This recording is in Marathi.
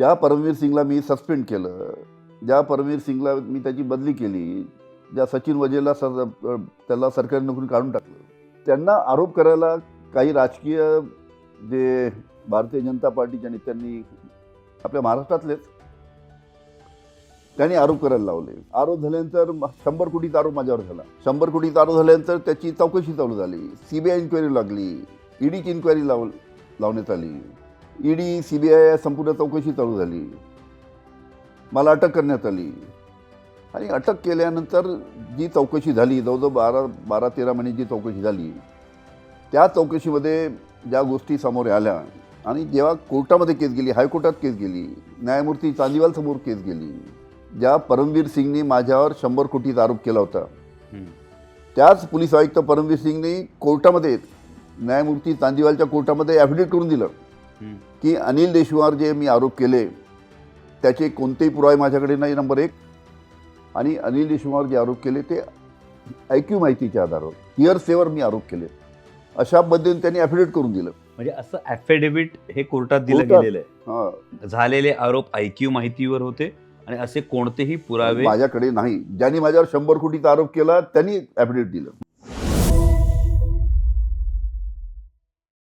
ज्या परमवीर सिंगला मी सस्पेंड केलं ज्या परमवीर सिंगला मी त्याची बदली केली ज्या सचिन वजेला स त्याला सरकारी नोकरी काढून टाकलं त्यांना आरोप करायला काही राजकीय जे भारतीय जनता पार्टीच्या नेत्यांनी आपल्या महाराष्ट्रातलेच त्यांनी आरोप करायला लावले. आरोप झाल्यानंतर शंभर कोटीचा आरोप माझ्यावर झाला. शंभर कोटीचा आरोप झाल्यानंतर त्याची चौकशी चालू झाली. सी बी आय इन्क्वायरी लागली. ईडीची इन्क्वायरी लाव लावण्यात आली. ईडी सी बी आय संपूर्ण चौकशी चालू झाली मला अटक करण्यात आली आणि अटक केल्यानंतर जी चौकशी झाली जवळजवळ बारा बारा तेरा महिने जी चौकशी झाली त्या चौकशीमध्ये ज्या गोष्टी समोर आल्या आणि जेव्हा कोर्टामध्ये केस गेली हायकोर्टात केस गेली न्यायमूर्ती चांदीवाल समोर केस गेली ज्या परमवीर सिंगने माझ्यावर शंभर कोटीचा आरोप केला होता. त्याच पोलीस आयुक्त परमवीर सिंगने कोर्टामध्ये न्यायमूर्ती चांदीवालच्या कोर्टामध्ये ॲफिडेविट करून दिलं. की अनिल देशवार जे मी आरोप केले त्याचे कोणतेही पुरावे माझ्याकडे नाही नंबर एक. आणि अनिल देशवार जे आरोप केले ते ऐक्यू माहितीच्या आधारावर हिअर सेवर मी आरोप केले. अशा पद्धतीने त्यांनी ॲफिडेविट करून दिलं. म्हणजे असं ॲफिडेव्हिट हे कोर्टात दिलं. गेलेलं आहे. झालेले आरोप ऐक्यू माहितीवर होते आणि असे कोणतेही पुरावे माझ्याकडे नाही. ज्यांनी माझ्यावर शंभर कोटीचा आरोप केला त्यांनी ॲफिडेविट दिलं.